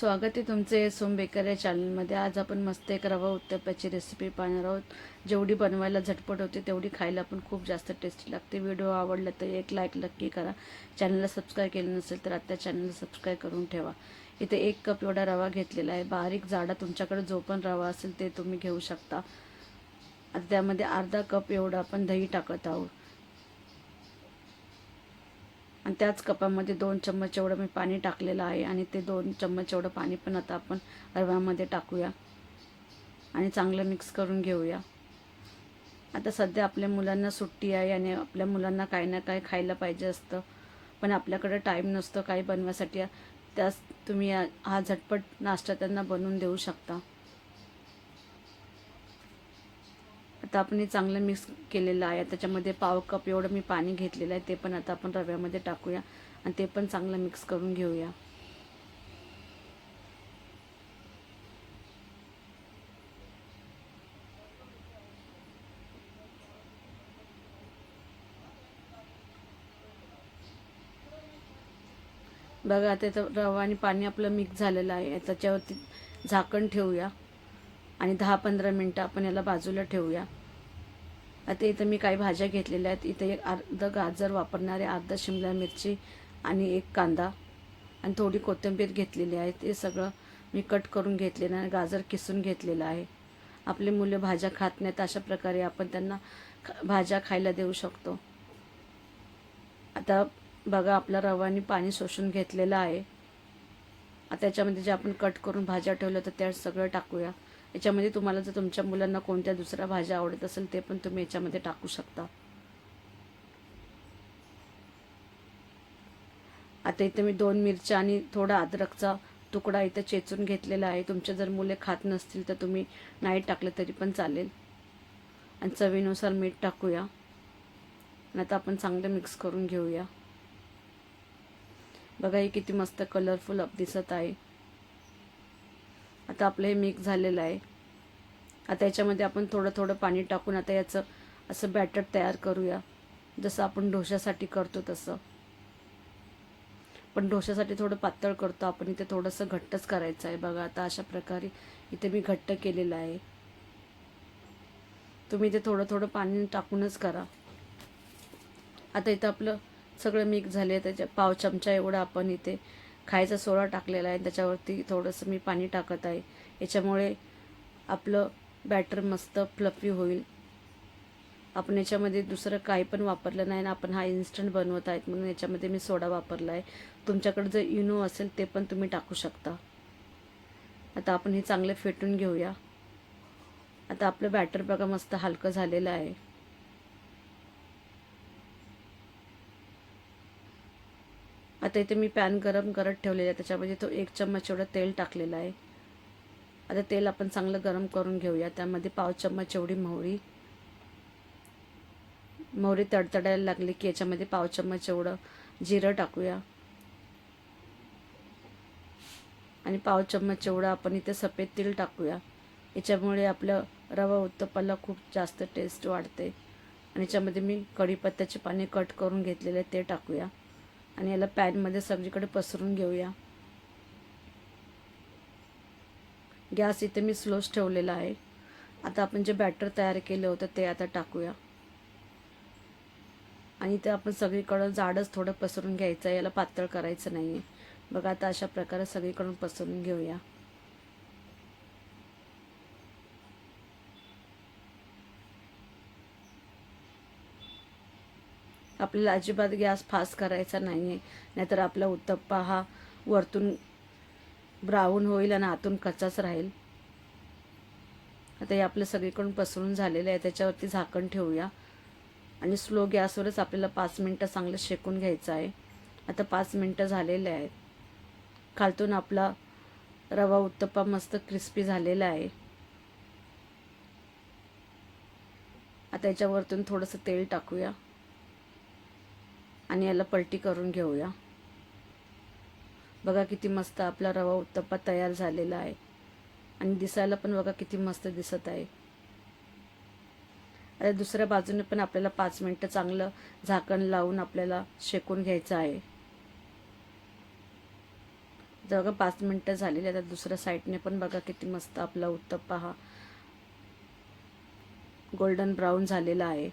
स्वागत आहे तुमचे सोम बेकर या चॅनलमध्ये आज आपण मस्त एक रवा उत्तप्प्याची रेसिपी पाहणार आहोत. जेवढी बनवायला झटपट होते तेवढी खायला पण खूप जास्त टेस्टी लागते. व्हिडिओ आवडला तर एक लाईक नक्की करा. चॅनलला सबस्क्राईब केलं नसेल तर आता चॅनलला सबस्क्राईब करून ठेवा. इथे एक कप एवढा रवा घेतलेला आहे. बारीक जाडा तुमच्याकडे जो पण रवा असेल ते तुम्ही घेऊ शकता. आता त्यामध्ये अर्धा कप एवढं आपण दही टाकत आहोत. आणि त्याच कपामध्ये दोन चम्मच एवढं मी पाणी टाकलेलं आहे आणि ते दोन चम्मच एवढं पाणी पण आता आपण रव्यामध्ये टाकूया. आणि चांगलं मिक्स करून घेऊया. आता सध्या आपल्या मुलांना सुट्टी आहे आणि आपल्या मुलांना काही ना काही खायला पाहिजे असतं. पण आपल्याकडे टाईम नसतो काही बनवायसाठी. त्यास तुम्ही हा हा झटपट नाश्ता त्यांना बनवून देऊ शकता. आता आपण हे चांगलं मिक्स केलेलं आहे. त्याच्यामध्ये पाव कप एवढं मी पाणी घेतलेलं आहे ते पण आता आपण रव्यामध्ये टाकूया आणि ते पण चांगलं मिक्स करून घेऊया. बघा आता रवा आणि पाणी आपलं मिक्स झालेलं आहे. त्याच्यावरती झाकण ठेवूया आणि दहा पंधरा मिनटं आपण याला बाजूला ठेवूया. आता इथं मी काही भाज्या घेतलेल्या आहेत. इथं एक अर्ध गाजर वापरणारे अर्धा शिमला मिरची आणि एक कांदा आणि थोडी कोथिंबीर घेतलेली आहे. ते सगळं मी कट करून घेतलेलं आहे गाजर किसून घेतलेलं आहे. आपले मुलं भाज्या खात नाहीत अशा प्रकारे आपण त्यांना भाज्या खायला देऊ शकतो. आता बघा आपला रवानी पाणी शोषून घेतलेलं आहे. त्याच्यामध्ये जे आपण कट करून भाज्या ठेवल्या तर त्या सगळं टाकूया. याच्यामध्ये तुम्हाला जर तुमच्या मुलांना कोणत्या दुसऱ्या भाज्या आवडत असेल ते पण तुम्ही याच्यामध्ये टाकू शकता. आता इथे मी दोन मिरच्या आणि थोडा अद्रकचा तुकडा इथं चेचून घेतलेला आहे. तुमचे जर मुले खात नसतील तर तुम्ही नाही टाकलं तरी पण चालेल. आणि चवीनुसार मीठ टाकूया. आणि आता आपण चांगलं मिक्स करून घेऊया. बघा हे किती मस्त कलरफुल अप दिसत आहे. आता आपलं हे मिक्स झालेलं आहे. आता याच्यामध्ये आपण थोडं थोडं पाणी टाकून आता याचं असं बॅटर तयार करूया. जसं आपण ढोशासाठी करतो तसं. पण ढोशासाठी थोडं पातळ करतो आपण. इथे थोडंसं घट्टच करायचं आहे. बघा आता अशा प्रकारे इथे मी घट्ट केलेलं आहे. तुम्ही इथे थोडं थोडं पाणी टाकूनच करा. आता इथं आपलं सगळं मिक्स झाले त्याच्या पाव चमचा एवढा आपण इथे खायचा सोडा टाकलेला आहे. त्याच्यावरती थोडंसं मी पाणी टाकत आहे. याच्यामुळे आपलं बॅटर मस्त फ्लफी होईल. आपण याच्यामध्ये दुसरं काही पण वापरलं नाही ना आपण हा इन्स्टंट बनवत आहेत म्हणून याच्यामध्ये मी सोडा वापरला आहे. तुमच्याकडे जर इनो असेल ते पण तुम्ही टाकू शकता. आता आपण हे चांगलं फेटून घेऊया. आता आपलं बॅटर बघा मस्त हलकं झालेलं आहे. आता इथे मी पॅन गरम करत ठेवलेला आहे. त्याच्यामध्ये तो एक चम्मच एवढं तेल टाकलेलं आहे. आता तेल आपण चांगलं गरम करून घेऊया. त्यामध्ये पाव चम्मच एवढी मोहरी. मोहरी तडतडायला लागली की याच्यामध्ये पाव चम्मच एवढं जिरं टाकूया. आणि पाव चम्मच एवढं आपण इथे सफेद तेल टाकूया. याच्यामुळे आपलं रवा उत्तप्पाला खूप जास्त टेस्ट वाढते. आणि याच्यामध्ये मी कढीपत्त्याचे पाणी कट करून घेतलेले ते टाकूया. आणि याला पॅनमध्ये सगळीकडे पसरून घेऊया. गॅस इथे मी स्लोच ठेवलेला आहे. आता आपण जे बॅटर तयार केलं होतं ते आता टाकूया. आणि ते आपण सगळीकडं जाडच थोडं पसरून घ्यायचं आहे याला पातळ करायचं नाही आहे बघा आता अशा प्रकारे सगळीकडून पसरून घेऊया. आपल्याला अजिबात गॅस फास्ट करायचा नाही आहे नाहीतर आपला उत्तप्पा हा वरतून ब्राऊन होईल आणि आतून कच्चाच राहील. आता हे आपलं सगळीकडून पसरून झालेलं आहे. त्याच्यावरती झाकण ठेवूया. आणि स्लो गॅसवरच आपल्याला पाच मिनटं चांगलं शेकून घ्यायचं आहे. आता पाच मिनटं झालेले आहेत. खालतून आपला रवा उत्तप्पा मस्त क्रिस्पी झालेला आहे. आता याच्यावरतून थोडंसं तेल टाकूया. आणि याला पलटी करून घेऊया. बघा किती मस्त आपला रवा उत्तप्पा तयार झालेला आहे. आणि दिसायला पण बघा किती मस्त दिसत आहे. आता दुसऱ्या बाजूने पण आपल्याला पाच मिनटं चांगलं झाकण लावून आपल्याला शेकून घ्यायचं आहे. बघा पाच मिनटं झालेली आता दुसऱ्या साईडने पण बघा किती मस्त आपला उत्तप्पा हा गोल्डन ब्राऊन झालेला आहे.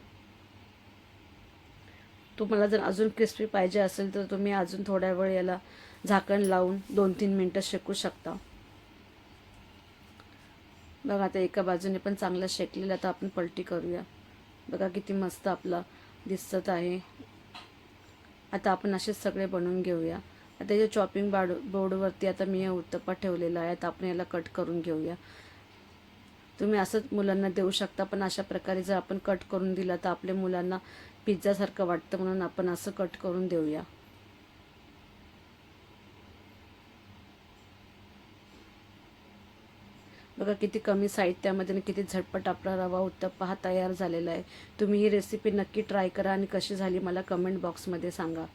तुम्हाला जर अजून क्रिस्पी पाहिजे असेल तर तुम्ही अजून थोड्या वेळ याला झाकण लावून दोन तीन मिनटं शेकू शकता. बघा आता एका बाजूने पण चांगलं शेकलेलं आता आपण पलटी करूया. बघा किती मस्त आपला दिसत आहे. आता आपण असेच सगळे बनवून घेऊया. आता या चॉपिंग बाड बोर्डवरती आता मी हे उत्तप्पा ठेवलेला आहे आता आपण याला कट करून घेऊया. तुम्ही असंच मुलांना देऊ शकता पण अशा प्रकारे जर आपण कट करून दिला तर आपल्या मुलांना पिझ्झासारखं वाटतं म्हणून आपण असं कट करून देऊया. बघा किती कमी साहित्यामध्ये आणि किती झटपट आपला रवा उत्तप्पा हा तयार झालेला आहे. तुम्ही ही रेसिपी नक्की ट्राय करा आणि कशी झाली मला कमेंट बॉक्समध्ये सांगा.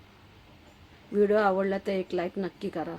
व्हिडिओ आवडला तर एक लाईक नक्की करा.